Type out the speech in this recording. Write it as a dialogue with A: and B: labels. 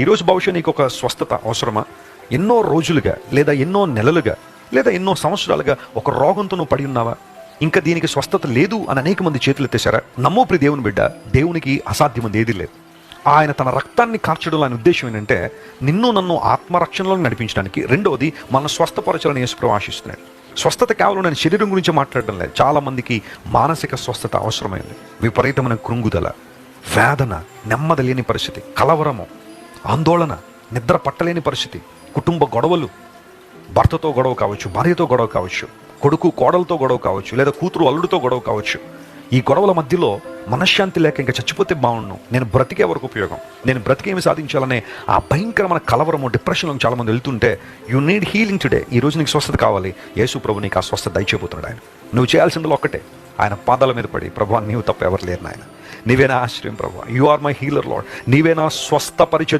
A: ఈరోజు బహుశా నీకు ఒక స్వస్థత అవసరమా? ఎన్నో రోజులుగా లేదా ఎన్నో నెలలుగా లేదా ఎన్నో సంవత్సరాలుగా ఒక రోగంతో నువ్వు పడి ఉన్నావా? ఇంకా దీనికి స్వస్థత లేదు అని అనేక మంది చేతులు ఎత్తేశారా? నమ్మోప్రి దేవుని బిడ్డ దేవునికి అసాధ్యమంది ఏది లేదు. ఆయన తన రక్తాన్ని కార్చడం అనే ఉద్దేశం ఏంటంటే నిన్ను నన్ను ఆత్మరక్షణలో నడిపించడానికి రెండవది మన స్వస్థపరచాలని యేసుప్రభు ఆశిస్తున్నాడు. స్వస్థత కేవలం నేను శరీరం గురించి మాట్లాడడం లేదు. చాలామందికి మానసిక స్వస్థత అవసరమైంది. విపరీతమైన కృంగుదల వేదన నెమ్మది లేని పరిస్థితి కలవరము. ఆందోళన నిద్ర పట్టలేని పరిస్థితి కుటుంబ గొడవలు భర్తతో గొడవ కావచ్చు భార్యతో గొడవ కావచ్చు కొడుకు కోడలతో గొడవ కావచ్చు లేదా కూతురు అల్లుడితో గొడవ కావచ్చు. ఈ గొడవల మధ్యలో మనశ్శాంతి లేక ఇంకా చచ్చిపోతే బాగుండు. నేను బ్రతికే వరకు ఉపయోగం. నేను బ్రతికేమి సాధించాలనే ఆ భయంకరమైన కలవరము డిప్రెషన్లో చాలామంది వెళ్తుంటే యు నీడ్ హీలింగ్ టుడే ఈ రోజు నీకు స్వస్థత కావాలి. యేసు ప్రభు నీకు ఆ స్వస్థత దయచేపోతున్నాడు ఆయన. నువ్వు చేయాల్సిందిలో ఒక్కటే. ఆయన పాదాల మీద పడి ప్రభు నీవు తప్ప ఎవరు లేరు నాయన. నీవేనా ఆశ్రయం ప్రభు. You are my healer Lord నీవేనా స్వస్థపరిచే